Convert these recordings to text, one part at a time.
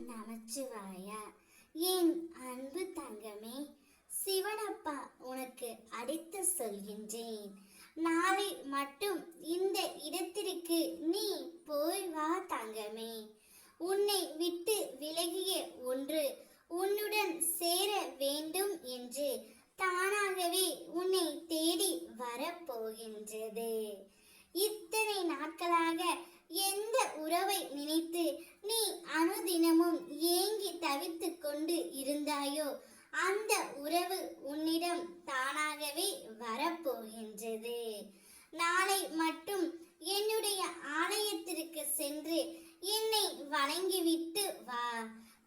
நமச்சிவாயா என் அன்பு தங்கமே சிவனப்பா உனக்கு அடித்து சொல்கின்றேன். நாளை மட்டும் இந்த இடத்திற்கு நீ போய் வா தங்கமே. உன்னை விட்டு விலகிய ஒன்று உன்னுடன் சேர வேண்டும் என்று தானாகவே உன்னை தேடி வரப்போகின்றது இத்தனை நாட்களாக எந்த உறவை நினைத்து நீ அனுதினமும் ஏங்கி தவித்துக் கொண்டு இருந்தாயோ? அந்த உறவு உன்னிடம் தானாகவே வரப்போகின்றது. நாளை மட்டும் என்னுடைய ஆலயத்திற்கு சென்று என்னை வணங்கிவிட்டு வா.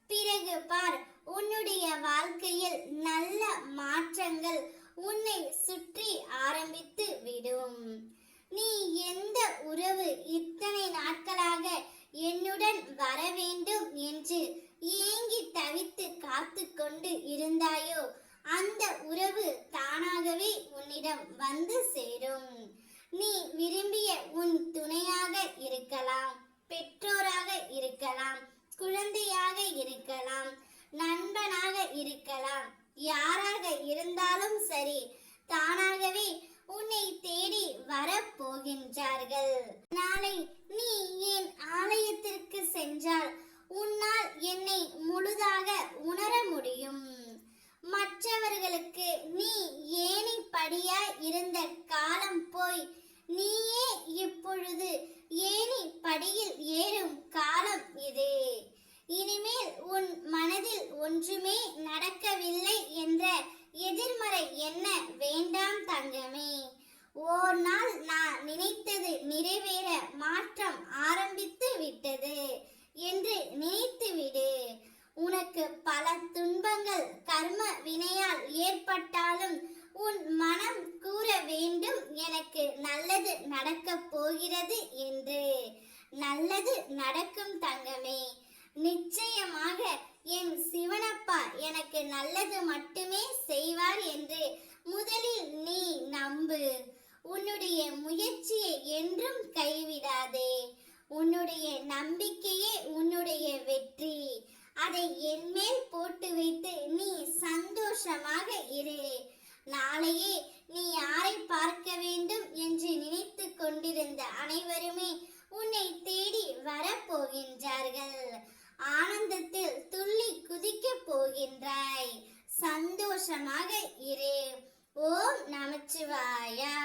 பிறகு பார் உன்னுடைய வாழ்க்கையில் நல்ல மாற்றங்கள் உன்னை சுற்றி ஆரம்பித்து விடும். நீ எந்த உறவு இத்தனை நாட்களாக என்னுடன் வர வேண்டும்? காத்து கொண்டு இருந்தாயோ? அந்த உறவு தானாகவே உன்னிடம் வந்து சேரும். நீ விரும்பிய உன் துணையாக இருக்கலாம் பெற்றோராக இருக்கலாம் குழந்தையாக இருக்கலாம் நண்பனாக இருக்கலாம் யாராக இருந்தாலும் சரி தானாகவே உன்னை தேடி வரப்போகின்றார்கள். நாளை நீ காலம் போய் நீயே இப்பொழுது ஏனி படியில் ஏறும் காலம் இது. இனிமேல் உன் மனதில் ஒன்றுமே நடக்கவில்லை என்ற எதிர்மறை என்ன வேண்டாம் தங்கமே. ஓர் நாள் நான் நினைத்தது நிறைவேற மாற்றம் ஆரம்பித்து விட்டது என்று நினைத்து விடு. உனக்கு பல துன்பங்கள் கர்ம வினையால் ஏற்பட்டாலும் உன் மனம் கூற வேண்டும். எனக்கு நல்லது நடக்கப் போகிறது என்று. நல்லது நடக்கும் தங்கமே. நிச்சயமாக என் சிவனப்பா எனக்கு நல்லது மட்டுமே செய்வார் என்று முதலில் நீ நம்பு. உன்னுடைய முயற்சியை என்றும் கைவிடாதே. உன்னுடைய நம்பிக்கையே உன்னுடைய வெற்றி. அதை என் மேல் போட்டு வைத்து நீ சந்தோஷமாக இரு. நாளையே நீ யாரை பார்க்க வேண்டும் என்று நினைத்து கொண்டிருந்த அனைவருமே உன்னை தேடி வரப்போகின்றார்கள். ஆனந்தத்தில் துள்ளி குதிக்கப் போகின்றாய். சந்தோஷமாக இரு. ஓம் நமச்சிவாயா.